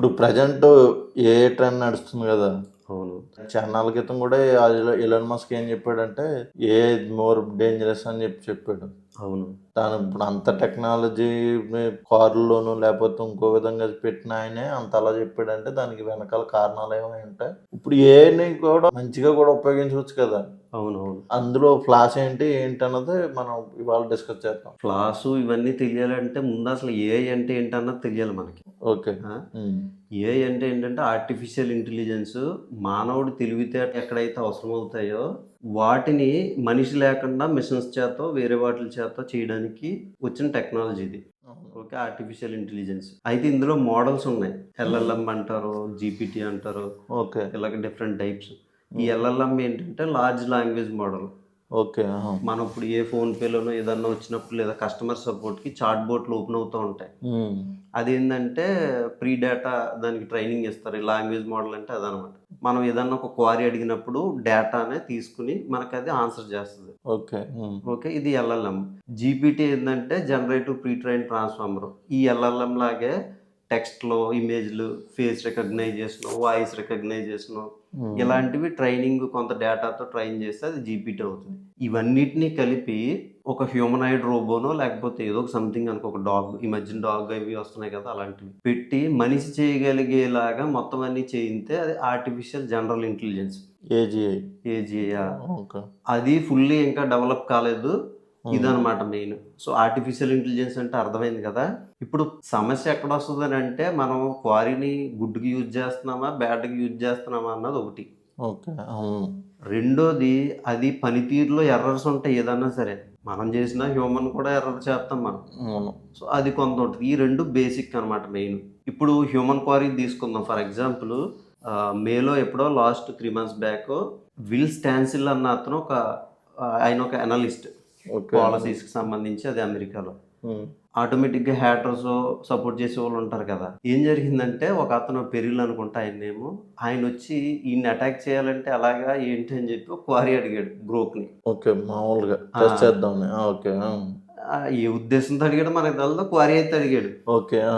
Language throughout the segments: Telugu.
ఇప్పుడు ప్రజెంట్ ఏ ట్రెండ్ నడుస్తుంది కదా? అవును. చాన్నాళ్ళ క్రితం కూడా ఇలాన్ మస్క్ ఏం చెప్పాడంటే ఏ మోర్ డేంజరస్ అని చెప్పి చెప్పాడు. అవును. తాను ఇప్పుడు అంత టెక్నాలజీ కారుల్లోనూ లేకపోతే ఇంకో విధంగా పెట్టిన ఆయనే అంత అలా చెప్పాడంటే దానికి వెనకాల కారణాలు ఏమై ఉంటాయి ఇప్పుడు ఏని కూడా మంచిగా కూడా ఉపయోగించవచ్చు కదా? అవును అవును అందులో ఫ్లాష్ ఏంటి ఏంటి అన్నది మనం ఇవాళ డిస్కస్ చేద్దాం. క్లాసు ఇవన్నీ తెలియాలంటే ముందు అసలు ఏ అంటే ఏంటన్నది తెలియాలి మనకి. ఓకే? ఏ అంటే ఏంటంటే ఆర్టిఫిషియల్ ఇంటెలిజెన్స్ మానవుడు తెలివితేట ఎక్కడైతే అవసరం అవుతాయో వాటిని మనిషి లేకుండా మిషన్స్ చేత వేరే వాటి చేత చేయడానికి వచ్చిన టెక్నాలజీ ఇది. ఓకే ఆర్టిఫిషియల్ ఇంటెలిజెన్స్ అయితే ఇందులో మోడల్స్ ఉన్నాయి. ఎల్ఎల్ఎం అంటారు జీపీటీ అంటారు. ఓకే. ఇలాగ డిఫరెంట్ టైప్స్ ఈ ఎల్ఎల్ఎం ఏంటంటే లార్జ్ లాంగ్వేజ్ మోడల్ ఓకే. మనం ఇప్పుడు ఏ ఫోన్ పేలోనో ఏదన్నా వచ్చినప్పుడు లేదా కస్టమర్ సపోర్ట్కి చాట్ బోట్లు ఓపెన్ అవుతూ ఉంటాయి. అదేంటంటే ప్రీ డేటా దానికి ట్రైనింగ్ ఇస్తారు ఈ లాంగ్వేజ్ మోడల్ అంటే అదనమాట మనం ఏదన్నా ఒక క్వారీ అడిగినప్పుడు డేటానే తీసుకుని మనకి అది ఆన్సర్ చేస్తుంది ఓకే. ఓకే ఇది ఎల్ఎల్ఎం జీపీటీ ఏంటంటే జనరేటివ్ ప్రీ ట్రైన్ ట్రాన్స్ఫార్మర్ ఈ ఎల్ఎల్ఎం లాగే టెక్స్ట్లో ఇమేజ్లు ఫేస్ రికగ్నైజేషన్ వాయిస్ రికగ్నైజేషన్. ఇలాంటివి ట్రైనింగ్ కొంత డేటాతో ట్రైన్ చేస్తే అది జీపీటీ అవుతుంది. ఇవన్నిటిని కలిపి ఒక హ్యూమనాయిడ్ రోబోనో లేకపోతే ఏదో ఒక సంథింగ్ అనుకో ఒక డాగ్ ఈ మధ్యన డాగ్ అవి వస్తున్నాయి కదా అలాంటివి పెట్టి మనిషి చేయగలిగేలాగా మొత్తం అన్ని చేయితే అది artificial general intelligence. AGI. Okay. అది ఫుల్లీ ఇంకా డెవలప్ కాలేదు. ఇదనమాట మెయిన్. సో ఆర్టిఫిషియల్ ఇంటెలిజెన్స్ అంటే అర్థమైంది కదా? ఇప్పుడు సమస్య ఎక్కడ వస్తుంది అని అంటే మనం క్వారీని గుడ్డుకి యూజ్ చేస్తున్నామా బ్యాడ్కి యూజ్ చేస్తున్నామా అన్నది ఒకటి. ఓకే రెండోది అది పనితీరులో ఎర్రర్స్ ఉంటాయి ఏదన్నా సరే మనం చేసిన హ్యూమన్ కూడా ఎర్రర్ చేస్తాం మనం. సో అది కొంత ఉంటుంది. ఈ రెండు బేసిక్ అనమాట మెయిన్. ఇప్పుడు హ్యూమన్ క్వారీ తీసుకుందాం. ఫర్ ఎగ్జాంపుల్ మేలో ఎప్పుడో last three months back Will Stancil అన్న అతను ఒక ఆయన ఒక అనలిస్ట్ పాలసీస్కి సంబంధించి అది అమెరికాలో. ఆటోమేటిక్గా హ్యాటర్స్ సపోర్ట్ చేసే వాళ్ళు ఉంటారు కదా. ఏం జరిగిందంటే ఒక అతను పెరిల్ అనుకుంటా ఆయన ఏమో ఆయన వచ్చి ఈయన్ని అటాక్ చేయాలంటే అలాగా ఏంటి అని చెప్పి క్వారీ అడిగాడు గ్రూప్ని ఓకే మామూలుగా ఆ, ఓకే ఆ. ఏ ఉద్దేశంతో అడిగాడు మనకు తెలదు క్వారీ అయితే అడిగాడు. ఓకే ఆ.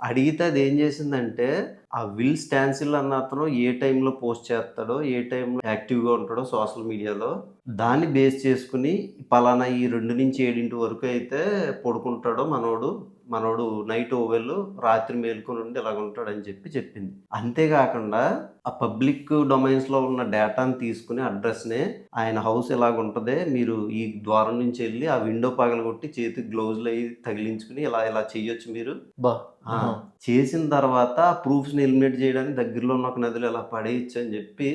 అడిగితే అది ఏం చేసిందంటే ఆ విల్ స్టాన్సిల్ అన్న అతను ఏ టైంలో పోస్ట్ చేస్తాడో ఏ టైంలో యాక్టివ్గా ఉంటాడో సోషల్ మీడియాలో దాన్ని బేస్ చేసుకుని పలానా ఈ రెండు నుంచి ఏడింటి వరకు అయితే పడుకుంటాడో మనోడు మనోడు నైట్ ఓవెల్ రాత్రి మేల్కొని ఉండి ఇలాగ ఉంటాడని చెప్పి చెప్పింది. అంతేకాకుండా ఆ పబ్లిక్ డొమైన్స్లో ఉన్న డేటాని తీసుకుని అడ్రస్నే ఆయన హౌస్ ఎలాగ ఉంటుంది మీరు ఈ ద్వారం నుంచి వెళ్ళి ఆ విండో పగలగొట్టి చేతికి గ్లౌజులు అవి తగిలించుకుని ఇలా ఇలా చేయొచ్చు మీరు? బా ఆ, చేసిన తర్వాత ప్రూఫ్స్ని ఎలిమినేట్ చేయడానికి దగ్గరలో ఉన్న ఒక నదిలో ఇలా పడేయచ్చు అని చెప్పి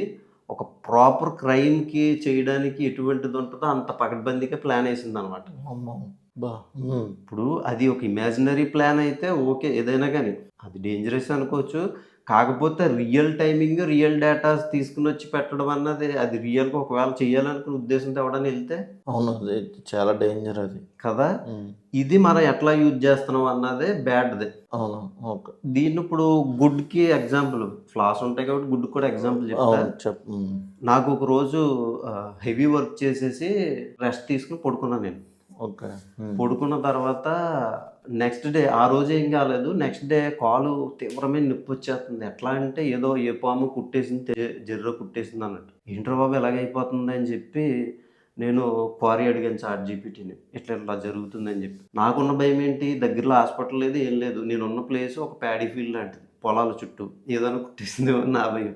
ఒక ప్రాపర్ క్రైమ్కి చేయడానికి ఎటువంటిది ఉంటుందో అంత పకడ్బందీగా ప్లాన్ వేసింది అనమాట. బా. ఇప్పుడు అది ఒక ఇమాజినరీ ప్లాన్ అయితే ఓకే ఏదైనా కానీ. అది డేంజరస్ అనుకోవచ్చు. కాకపోతే రియల్ టైమింగ్ రియల్ డేటాస్ తీసుకుని వచ్చి పెట్టడం అన్నది అది రియల్గా ఒకవేళ చేయాలనుకున్న ఉద్దేశంతో ఎవడని వెళ్తే? అవును అది చాలా డేంజర్ అది. కదా. ఇది మనం ఎట్లా యూజ్ చేస్తున్నాం అన్నదే బ్యాడ్ది అవును ఓకే. దీన్ని ఇప్పుడు గుడ్కి ఎగ్జాంపుల్ ఫ్లాస్ ఉంటాయి కాబట్టి గుడ్ కూడా ఎగ్జాంపుల్ చెప్తా. అవును చెప్ ఉమ్. నాకు ఒక రోజు హెవీ వర్క్ చేసేసి రెస్ట్ తీసుకుని పడుకున్నాను నేను. ఓకే. పడుకున్న తర్వాత నెక్స్ట్ డే ఆ రోజే ఏం కాలేదు. నెక్స్ట్ డే కాలు తీవ్రమైన నొప్పి వచ్చేస్తుంది ఎట్లా అంటే ఏదో ఏ పాము కుట్టేసింది జర్ర కుట్టేసింది అన్నట్టు. ఏంట్రా బాబు ఎలాగైపోతుంది అని చెప్పి నేను క్వారీ అడిగాను చాట్ జీపీటీని ఇట్లా ఇట్లా జరుగుతుందని చెప్పి. నాకున్న భయం ఏంటి? దగ్గరలో హాస్పిటల్ లేదు ఏం లేదు. నేను ఉన్న ప్లేస్ ఒక ప్యాడీ ఫీల్డ్ లాంటిది. పొలాల చుట్టూ. ఏదైనా కుట్టేసింది నా భయం.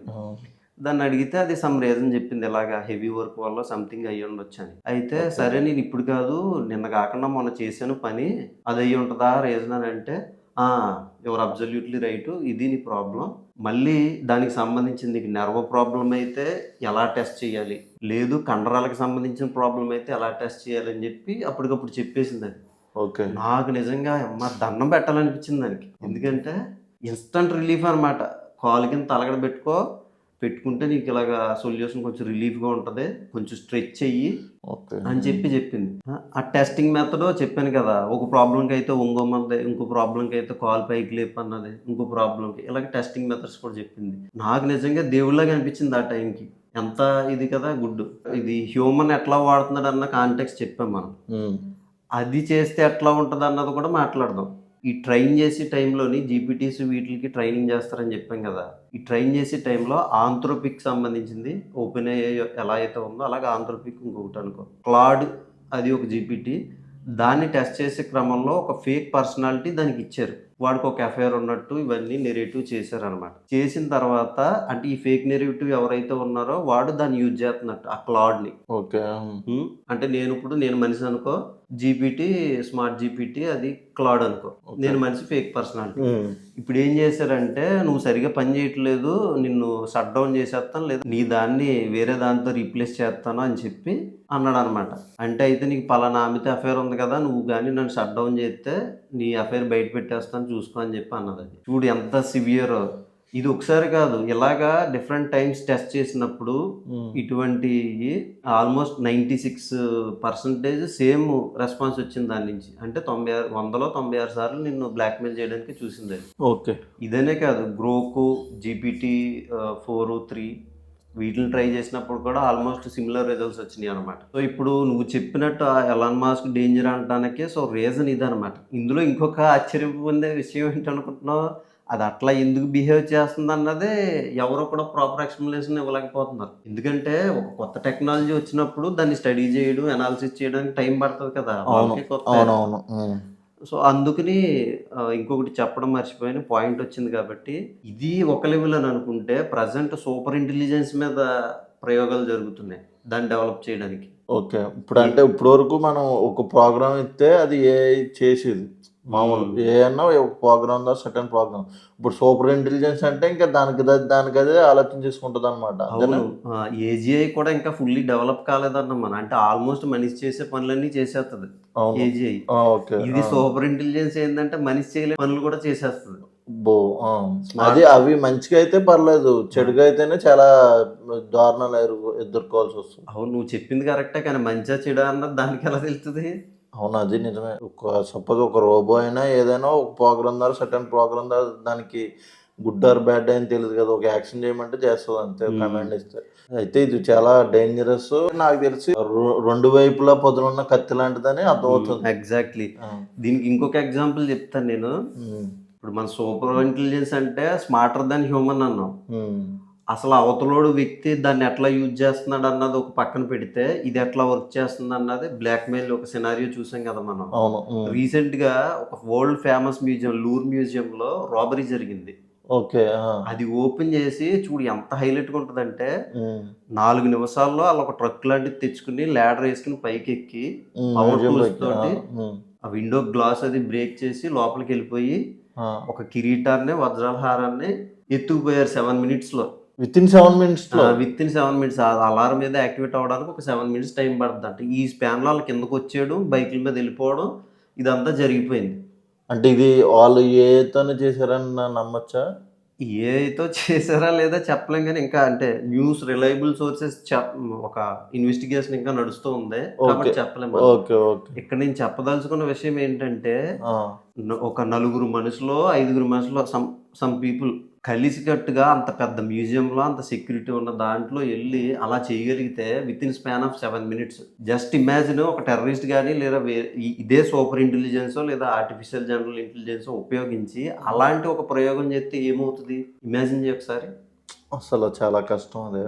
దాన్ని అడిగితే అది సమ్ రీజన్ చెప్పింది. ఇలాగా హెవీ వర్క్ వల్ల సంథింగ్ అయ్యి ఉండొచ్చు అని. అయితే సరే నేను ఇప్పుడు కాదు నిన్న కాకుండా మొన్న చేశాను పని. అది అయ్యి ఉంటుందా రీజన్ అని అంటే యువర్ అబ్జల్యూట్లీ రైట్ ఇది నీ ప్రాబ్లం. మళ్ళీ దానికి సంబంధించిన నీకు నెర్వ్ ప్రాబ్లం అయితే ఎలా టెస్ట్ చేయాలి? లేదు కండరాలకు సంబంధించిన ప్రాబ్లం అయితే ఎలా టెస్ట్ చేయాలి అని చెప్పి అప్పటికప్పుడు చెప్పేసింది అది ఓకే. నాకు నిజంగా అమ్మ దండం పెట్టాలనిపించింది దానికి. ఎందుకంటే ఇన్స్టంట్ రిలీఫ్ అనమాట కాలు కింద తలగడ పెట్టుకో పెట్టుకుంటే నీకు ఇలాగా సొల్యూషన్ కొంచెం రిలీఫ్గా ఉంటుంది. కొంచెం స్ట్రెచ్ అయ్యి అని చెప్పి చెప్పింది. ఆ టెస్టింగ్ మెథడ్ చెప్పాను కదా ఒక ప్రాబ్లంకి అయితే ఒంగోమన్నది ఇంకో ప్రాబ్లంకి అయితే కాల్ పైకి లేపు అన్నది ఇంకో ప్రాబ్లంకి ఇలాగ టెస్టింగ్ మెథడ్స్ కూడా చెప్పింది. నాకు నిజంగా దేవుళ్ళగా అనిపించింది ఆ టైంకి ఎంత ఇది కదా గుడ్ ఇది హ్యూమన్ ఎట్లా వాడుతున్నాడు అన్న కాంటెక్స్ చెప్పాం మనం. అది చేస్తే ఎట్లా ఉంటుంది అన్నది కూడా మాట్లాడదాం. ఈ ట్రైన్ చేసే టైంలోని జీపీటీస్ వీటికి ట్రైనింగ్ చేస్తారని చెప్పాం కదా. ఈ ట్రైన్ చేసే టైంలో ఆంథ్రోపిక్ సంబంధించింది ఓపెన్ అయ్యే ఎలా అయితే ఉందో అలాగే ఆంథ్రోపిక్ ఇంకొకటి అనుకో. క్లాడ్ అది ఒక జీపీటీ. దాన్ని టెస్ట్ చేసే క్రమంలో ఒక ఫేక్ పర్సనాలిటీ దానికి ఇచ్చారు. వాడికి ఒక ఎఫ్ఐఆర్ ఉన్నట్టు ఇవన్నీ నెరేటివ్ చేశారనమాట. చేసిన తర్వాత అంటే ఈ ఫేక్ నెరేటివ్ ఎవరైతే ఉన్నారో వాడు దాన్ని యూజ్ చేస్తున్నట్టు ఆ క్లాడ్ని. ఓకే. అంటే నేను ఇప్పుడు నేను మనిషి అనుకో జీపీటీ స్మార్ట్ జీపీటీ అది క్లాడ్ అనుకో. నేను మనిషి ఫేక్ పర్సనాలిటీ ఇప్పుడు ఏం చేశారంటే నువ్వు సరిగా పని చేయట్లేదు నిన్ను షట్ డౌన్ చేసేస్తాను లేదా నీ దాన్ని వేరే దాంతో రీప్లేస్ చేస్తాను అని చెప్పి అన్నాడు అనమాట అంటే అయితే నీకు పలానా ఆమెతో అఫైర్ ఉంది కదా నువ్వు కానీ నన్ను షట్ డౌన్ చేస్తే నీ అఫైర్ బయట పెట్టేస్తాను చూసుకో అని చెప్పి అన్నది చూడు ఎంత సివియర్ ఇది ఒకసారి కాదు ఇలాగా డిఫరెంట్ టైమ్స్ టెస్ట్ చేసినప్పుడు ఇటువంటి almost ninety six percentage same response వచ్చింది దాని నుంచి. అంటే తొంభై ఆరు వందలో తొంభై ఆరు సార్లు నిన్ను బ్లాక్మెయిల్ చేయడానికి చూసింది ఓకే. ఇదనే కాదు గ్రోకు జీపీటీ ఫోర్ త్రీ వీటిని ట్రై చేసినప్పుడు కూడా ఆల్మోస్ట్ సిమిలర్ రిజల్ట్స్ వచ్చినాయి అనమాట సో ఇప్పుడు నువ్వు చెప్పినట్టు ఎలాన్ మాస్క్ డేంజర్ అనడానికి సో రీజన్ ఇదనమాట ఇందులో ఇంకొక ఆశ్చర్యం పొందే విషయం ఏంటనుకుంటున్నావు? అది అట్లా ఎందుకు బిహేవ్ చేస్తుంది అన్నదే ఎవరో కూడా ప్రాపర్ ఎక్స్ప్లెనేషన్ ఇవ్వలేకపోతున్నారు. ఎందుకంటే ఒక కొత్త టెక్నాలజీ వచ్చినప్పుడు దాన్ని స్టడీ చేయడం అనాలిసిస్ చేయడానికి టైం పడుతుంది కదా. అవునవును. సో అందుకని ఇంకొకటి చెప్పడం మర్చిపోయిన. పాయింట్ వచ్చింది కాబట్టి ఇది ఒక లెవెల్ అని అనుకుంటే ప్రజెంట్ సూపర్ ఇంటెలిజెన్స్ మీద ప్రయోగాలు జరుగుతున్నాయి దాన్ని డెవలప్ చేయడానికి. ఓకే. ఇప్పుడు అంటే ఇప్పుడు వరకు మనం ఒక ప్రోగ్రామ్ ఇస్తే అది ఏ చేసేది. మామూలు ఏ అన్నా ఒక ప్రోగ్రామ్ దా సెకండ్ ప్రోగ్రామ్. ఇప్పుడు సూపర్ ఇంటెలిజెన్స్ అంటే ఇంకా దానికి దానికి అదే ఆలోచన చేసుకుంటది అనమాట ఏజీఐ కూడా ఇంకా ఫుల్లీ డెవలప్ కాలేదన్న మన అంటే ఆల్మోస్ట్ మనిషి చేసే పనులన్నీ చేసేస్తుంది ఏజీఐ ఇది. సూపర్ ఇంటెలిజెన్స్ ఏంటంటే మనిషి చేయలే పనులు కూడా చేసేస్తుంది బో. అది అవి మంచిగా అయితే పర్లేదు. చెడుగా అయితేనే చాలా దారుణాలు ఎదుర్కో- ఎదుర్కోవాల్సి వస్తుంది. అవును నువ్వు చెప్పింది కరెక్టే కానీ మంచిగా చెడా అన్నది దానికి ఎలా తెలుస్తుంది అవును అది నిజమే ఒక సపోజ్ ఒక రోబో అయినా ఏదైనా ఒక ప్రోగ్రామ్ ద్వారా సర్టన్ ప్రోగ్రామ్ ద్వారా దానికి గుడ్ ఆర్ బ్యాడ్ అని తెలియదు కదా ఒక యాక్షన్ చేయమంటే చేస్తుంది అంతే. కమాండ్ ఇస్తే అయితే ఇది చాలా డేంజరస్ నాకు తెలిసి రెండు వైపులా పొదలున్న కత్తి లాంటిదని అర్థమవుతుంది ఎగ్జాక్ట్లీ. దీనికి ఇంకొక ఎగ్జాంపుల్ చెప్తాను నేను. ఇప్పుడు మన సూపర్ ఇంటెలిజెన్స్ అంటే స్మార్టర్ దాన్ హ్యూమన్ అన్నాం. అసలు అవతలోడు వ్యక్తి దాన్ని ఎట్లా యూజ్ చేస్తున్నాడు అన్నది ఒక పక్కన పెడితే ఇది ఎట్లా వర్క్ చేస్తుంది అన్నది బ్లాక్ మెయిల్ ఒక సినారియో చూసాం కదా మనం. రీసెంట్గా ఒక world famous museum Louvre museum లో రాబరీ జరిగింది ఓకే. అది ఓపెన్ చేసి చూడు ఎంత హైలైట్గా ఉంటుందంటే. నాలుగు నిమిషాల్లో వాళ్ళు ఒక ట్రక్ లాంటిది తెచ్చుకుని ల్యాడర్ వేసుకుని పైకి ఎక్కి పైకి. తోటి ఆ. విండో గ్లాస్ అది బ్రేక్ చేసి లోపలికి వెళ్ళిపోయి. ఒక కిరీటాన్ని వజ్రాలహారాన్ని ఎత్తుకుపోయారు సెవెన్ మినిట్స్లో within seven minutes within seven minutes alarm మీద యాక్టివేట్ అవ్వడానికి ఒక సెవెన్ మినిట్స్ టైం పడుతుంది అంటే ఈ స్పాన్లో వాళ్ళు కిందకు వచ్చేయడం బైకుల మీద వెళ్ళిపోవడం ఇదంతా జరిగిపోయింది. అంటే ఇది వాళ్ళు ఏతోనే చేశారని నమ్మచ్చా? ఏతో చేశారా లేదా చెప్పలేం కానీ ఇంకా అంటే న్యూస్ రిలయబుల్ సోర్సెస్ ఒక ఇన్వెస్టిగేషన్ ఇంకా నడుస్తూ ఉంది. కాబట్టి. చెప్పలేము ఇక్కడ నేను చెప్పదలుచుకున్న విషయం ఏంటంటే ఒక నలుగురు మనుషులు ఐదుగురు మనుషులు సమ్ సమ్ పీపుల్ కలిసికట్టుగా అంత పెద్ద మ్యూజియంలో అంత సెక్యూరిటీ ఉన్న దాంట్లో వెళ్ళి అలా చేయగలిగితే within span of seven minutes just imagine ఒక టెర్రరిస్ట్ కానీ లేదా ఇదే సూపర్ ఇంటెలిజెన్స్ లేదా ఆర్టిఫిషియల్ జనరల్ ఇంటెలిజెన్స్ ఉపయోగించి అలాంటి ఒక ప్రయోగం చేస్తే ఏమవుతుంది? ఇమాజిన్ ఒకసారి. అసలు చాలా కష్టం అదే.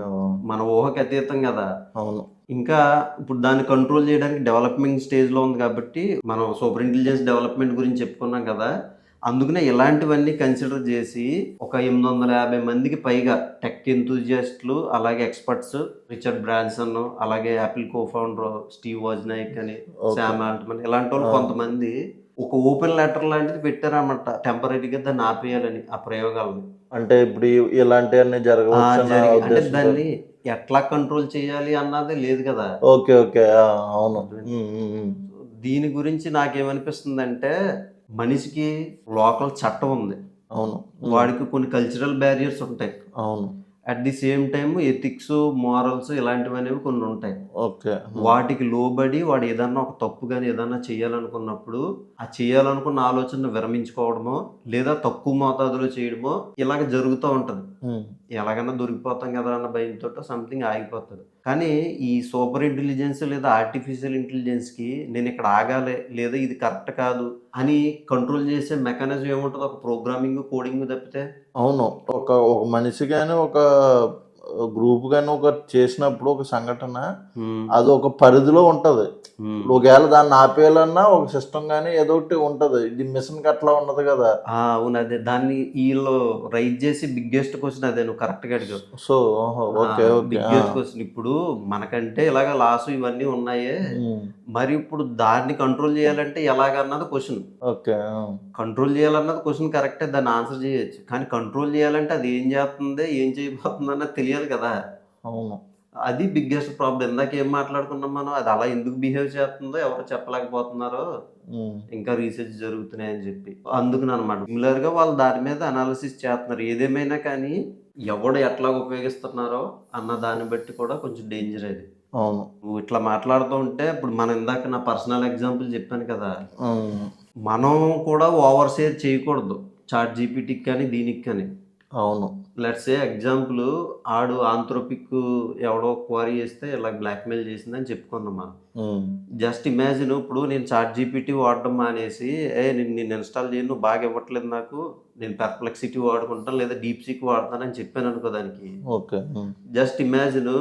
మన ఊహకి అతీతం కదా. అవును. ఇంకా ఇప్పుడు దాన్ని కంట్రోల్ చేయడానికి డెవలప్మెంట్ స్టేజ్లో ఉంది కాబట్టి మనం సూపర్ ఇంటెలిజెన్స్ డెవలప్మెంట్ గురించి చెప్పుకున్నాం కదా. అందుకనే ఇలాంటివన్నీ కన్సిడర్ చేసి ఒక ఎనిమిది వందల యాభై మందికి పైగా టెక్ ఎంతూజియాస్ట్లు అలాగే ఎక్స్పర్ట్స్ రిచర్డ్ బ్రాన్సన్ అలాగే Apple co founder Steve Wozniak అని. శామ్ ఆల్ట్మన్ ఇలాంటి వాళ్ళు Ah. కొంతమంది ఒక ఓపెన్ లెటర్ లాంటిది పెట్టారన్నమాట టెంపరీగా దాన్ని ఆపేయాలని ఆ ప్రయోగాలను అంటే ఇప్పుడు ఇలాంటివన్నీ జరగవచ్చు అంటే. దాన్ని ఎట్లా కంట్రోల్ చేయాలి అన్నది లేదు కదా ఓకే ఓకే అవును. దీని గురించి నాకేమనిపిస్తుంది మనిషికి లోకల్ చట్టం ఉంది. అవును. వాడికి కొన్ని కల్చరల్ బ్యారియర్స్ ఉంటాయి. అవును. At the same time ethics morals ఇలాంటివి అనేవి కొన్ని ఉంటాయి. ఓకే. వాటికి లోబడి వాడు ఏదన్నా ఒక తప్పు కానీ ఏదన్నా చేయాలనుకున్నప్పుడు ఆ చేయాలనుకున్న ఆలోచన విరమించుకోవడమో లేదా తక్కువ మోతాదులో చేయడమో ఇలాగ జరుగుతూ ఉంటుంది. ఎలాగైనా దొరికిపోతాం కదా అన్న భయంతో సంథింగ్ ఆగిపోతుంది. కానీ ఈ సూపర్ ఇంటెలిజెన్స్ లేదా ఆర్టిఫిషియల్ ఇంటెలిజెన్స్కి నేను ఇక్కడ ఆగాలి లేదా ఇది కరెక్ట్ కాదు అని కంట్రోల్ చేసే మెకానిజం ఏముంటుంది? ఒక ప్రోగ్రామింగ్ కోడింగ్ తప్పితే? అవును. ఒక ఒక మనిషి కానీ ఒక గ్రూప్ కానీ ఒక చేసినప్పుడు ఒక సంఘటన అది ఒక పరిధిలో ఉంటది. ఒకవేళ దాన్ని ఆపేయాలన్నా ఒక సిస్టమ్ కానీ ఏదో ఒకటి ఉంటది. ఇది మిషన్ అట్లా ఉండదు కదా. అవును అదే. దాన్ని వీళ్ళు రైజ్ చేసి బిగ్గెస్ట్ క్వశ్చన్ అదే నువ్వు కరెక్ట్గా అడిగావు. So okay okay biggest question. ఇప్పుడు మనకంటే ఇలాగ లాస్ ఇవన్నీ ఉన్నాయే. మరి ఇప్పుడు దాన్ని కంట్రోల్ చేయాలంటే ఎలాగన్నది క్వశ్చన్. ఓకే కంట్రోల్ చేయాలన్నది క్వశ్చన్ కరెక్టే దాన్ని ఆన్సర్ చేయొచ్చు. కానీ కంట్రోల్ చేయాలంటే అది ఏం చేస్తుంది ఏం చేయబోతుంది అన్నది తెలియాలి కదా. అవును. అది బిగ్గెస్ట్ ప్రాబ్లం ఇందాక ఏం మాట్లాడుకున్నాం మనం? అది అలా ఎందుకు బిహేవ్ చేస్తుందో ఎవరు చెప్పలేకపోతున్నారో. ఇంకా రీసెర్చ్ జరుగుతున్నాయి అని చెప్పి. అందుకుని అనమాట సిమిలర్గా వాళ్ళు దాని మీద అనాలిసిస్ చేస్తున్నారు. ఏదేమైనా కానీ ఎవడు ఎట్లా ఉపయోగిస్తున్నారో అన్న దాన్ని బట్టి కూడా కొంచెం డేంజర్ అది. అవును. నువ్వు ఇట్లా మాట్లాడుతూ ఉంటే ఇప్పుడు మనం ఇందాక నా పర్సనల్ ఎగ్జాంపుల్ చెప్పాను కదా. మనం కూడా ఓవర్ షేర్ చేయకూడదు. చాట్ జీపీటీకి కానీ దీనికి కానీ. అవును. లెట్స్ ఏ ఎగ్జాంపుల్ ఆడు ఆంథ్రోపిక్ ఎవడో క్వారీ చేస్తే ఇలా బ్లాక్మెయిల్ చేసిందని చెప్పుకుందాం మనం ఉమ్, జస్ట్ ఇమాజిన్ ఇప్పుడు నేను చాట్ జీపీటీ వాడడం మానేసి ఏ నేను నేను ఇన్స్టాల్ చేయను నువ్వు బాగా ఇవ్వట్లేదు నాకు నేను పెర్ప్లెక్సిటీ వాడుకుంటాను లేదా డీప్ సీక్ వాడతానని చెప్పాను అనుకో దానికి. ఓకే జస్ట్ ఇమాజిన్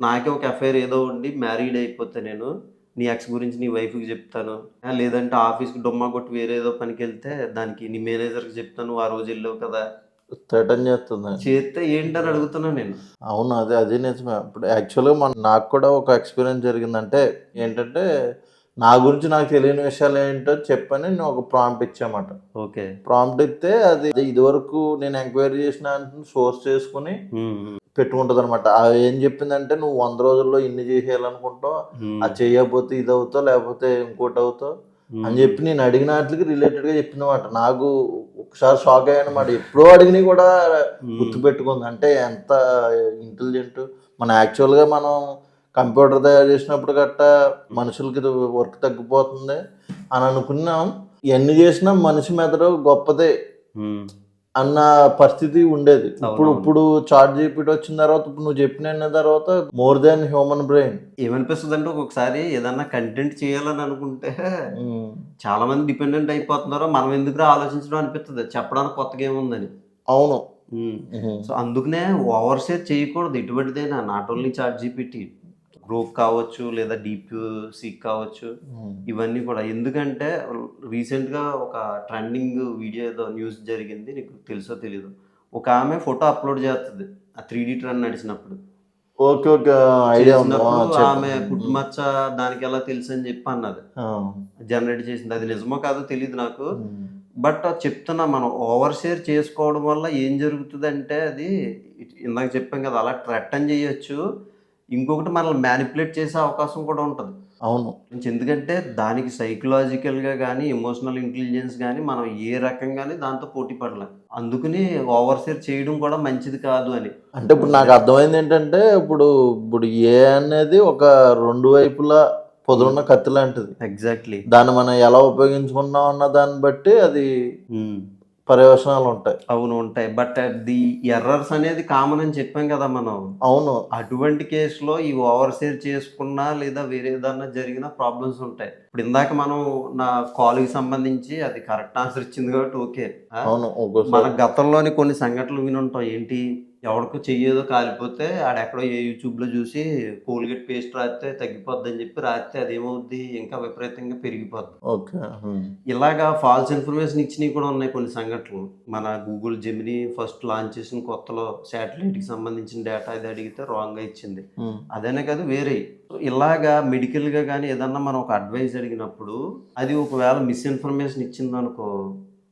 నాకే ఒక అఫైర్ ఏదో ఉండి మ్యారీడ్ అయిపోతే నేను నీ ఎక్స్ గురించి నీ వైఫ్కి చెప్తాను. లేదంటే ఆఫీస్కి డొమ్మా కొట్టి వేరే ఏదో పనికి వెళ్తే దానికి నీ మేనేజర్కి చెప్తాను ఆ రోజు వెళ్ళావు కదా థ్రెటన్ చేస్తుంది. చేస్తే ఏంటని అడుగుతున్నాను నేను. అవును అదే అదే నిజమే. ఇప్పుడు యాక్చువల్గా మన నాకు కూడా ఒక ఎక్స్పీరియన్స్ జరిగిందంటే ఏంటంటే నా గురించి నాకు తెలియని విషయాలు ఏంటో చెప్పని నేను ఒక ప్రాంప్ట్ ఇచ్చామాట. ఓకే. ప్రాంప్ట్ ఇస్తే అది ఇదివరకు నేను ఎంక్వైరీ చేసిన సోర్స్ చేసుకుని పెట్టుకుంటుంది అనమాట ఏం చెప్పిందంటే నువ్వు వంద రోజుల్లో ఇన్ని చేసేయాలనుకుంటావు అది చేయకపోతే ఇది అవుతావు లేకపోతే ఇంకోటి అవుతావు అని చెప్పి నేను అడిగిన వాటికి రిలేటెడ్గా చెప్పిందన్నమాట నాకు ఒకసారి షాక్ అయ్యాను అనమాట ఎప్పుడో అడిగినవి కూడా గుర్తుపెట్టుకుంది. అంటే ఎంత ఇంటెలిజెంట్ మన యాక్చువల్గా మనం కంప్యూటర్ తయారు చేసినప్పుడు గట్ట మనుషులకి వర్క్ తగ్గిపోతుంది అని అనుకున్నాం. ఎన్ని చేసినా మనిషి మెదడు గొప్పదే. అన్న పరిస్థితి ఉండేది. ఇప్పుడు. ఇప్పుడు చార్ట్ జీపీటీ వచ్చిన తర్వాత ఇప్పుడు నువ్వు చెప్పిన తర్వాత మోర్ దాన్ హ్యూమన్ బ్రెయిన్ ఏమనిపిస్తుంది అంటే ఒక్కొక్కసారి ఏదన్నా కంటెంట్ చేయాలని అనుకుంటే చాలా మంది డిపెండెంట్ అయిపోతున్నారో మనం ఎందుకు ఆలోచించడం అనిపిస్తుంది. చెప్పడానికి కొత్తగా ఏముందని అవును. సో అందుకనే ఓవర్ షేర్ చేయకూడదు. ఎటువంటిదైనా not only chat GPT. Group కావచ్చు లేదా డీప్ సీక్ కావచ్చు ఇవన్నీ కూడా. ఎందుకంటే రీసెంట్గా ఒక ట్రెండింగ్ వీడియో ఏదో న్యూస్ జరిగింది నీకు తెలుసో తెలీదు. ఒక ఆమె ఫోటో అప్లోడ్ చేస్తుంది. ఆ త్రీ డీ ట్రెండ్ నడిచినప్పుడు. Okay okay idea. ఆమె పుట్టుమచ్చ దానికి ఎలా తెలుసు అని చెప్పి అన్నది. జనరేట్ చేసింది. అది నిజమో కాదో తెలియదు నాకు. బట్ చెప్తున్నా మనం ఓవర్ షేర్ చేసుకోవడం వల్ల ఏం జరుగుతుంది అంటే అది ఇందాక చెప్పాం కదా అలా థ్రెటన్ చేయొచ్చు. ఇంకొకటి మనల్ని మ్యానిపులేట్ చేసే అవకాశం కూడా ఉంటుంది. అవును. ఎందుకంటే దానికి సైకలాజికల్గా కానీ ఎమోషనల్ ఇంటెలిజెన్స్ కానీ మనం ఏ రకంగానే దాంతో పోటీ పడలేం. అందుకని ఓవర్ షేర్ చేయడం కూడా మంచిది కాదు అని. అంటే ఇప్పుడు నాకు అర్థమైంది ఏంటంటే ఇప్పుడు ఇప్పుడు ఏ అనేది ఒక రెండు వైపులా పొదలున్న కత్తి లాంటిది. ఎగ్జాక్ట్లీ దాన్ని మనం ఎలా ఉపయోగించుకున్నాం అన్న దాన్ని బట్టి అది పర్యవసనాలు ఉంటాయి. అవును ఉంటాయి. బట్ ది ఎర్రర్స్ అనేది కామన్ అని చెప్పాం కదా మనం. అవును. అటువంటి కేసులో ఈ ఓవర్ షేర్ చేసుకున్నా లేదా వేరే ఏదన్నా జరిగిన ప్రాబ్లమ్స్ ఉంటాయి. ఇప్పుడు ఇందాక మనం నా కాల్కి సంబంధించి అది కరెక్ట్ ఆన్సర్ ఇచ్చింది కాబట్టి ఓకే? అవును మన గతంలోని కొన్ని సంఘటనలు విని ఉంటాం ఏంటి? ఎవరికో చెయ్యేదో కాలిపోతే ఆడెక్కడో ఏ యూట్యూబ్లో చూసి కోల్గేట్ పేస్ట్ రాస్తే తగ్గిపోద్ది అని చెప్పి రాస్తే అదేమవుద్ది? ఇంకా విపరీతంగా పెరిగిపోద్ది. ఓకే ఇలాగా ఫాల్స్ ఇన్ఫర్మేషన్ ఇచ్చినవి కూడా ఉన్నాయి కొన్ని సంఘటనలు. మన గూగుల్ జెమిని ఫస్ట్ లాంచ్ చేసిన కొత్తలో శాటిలైట్కి సంబంధించిన డేటా ఇది అడిగితే రాంగ్గా ఇచ్చింది. అదనే కాదు వేరే. ఇలాగా మెడికల్గా కానీ ఏదన్నా మనం ఒక అడ్వైస్ అడిగినప్పుడు అది ఒకవేళ మిస్ఇన్ఫర్మేషన్ ఇచ్చింది అనుకో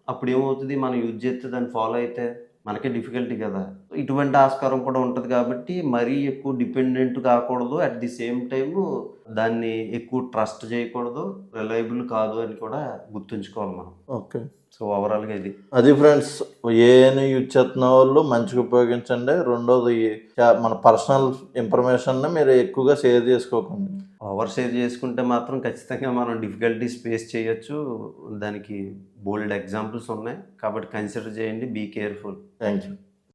అప్పుడు ఏమవుతుంది మనం యూజ్ చేస్తే దాన్ని ఫాలో అయితే మనకే డిఫికల్టీ కదా. ఇటువంటి ఆస్కారం కూడా ఉంటుంది కాబట్టి మరీ ఎక్కువ డిపెండెంట్ కాకూడదు. అట్ ది సేమ్ టైం దాన్ని ఎక్కువ ట్రస్ట్ చేయకూడదు. రిలయబుల్ కాదు అని కూడా గుర్తుంచుకోవాలి మనం. ఓకే. సో ఓవరాల్గా ఇది. అది ఫ్రెండ్స్ ఏని యూజ్ చేస్తున్న వాళ్ళు మంచిగా ఉపయోగించండి. రెండోది మన పర్సనల్ ఇన్ఫర్మేషన్ మీరు ఎక్కువగా షేర్ చేసుకోకండి. ఓవర్ షేర్ చేసుకుంటే మాత్రం ఖచ్చితంగా మనం డిఫికల్టీస్ ఫేస్ చేయొచ్చు. దానికి బోల్డ్ ఎగ్జాంపుల్స్ ఉన్నాయి. కాబట్టి కన్సిడర్ చేయండి. Be careful thank you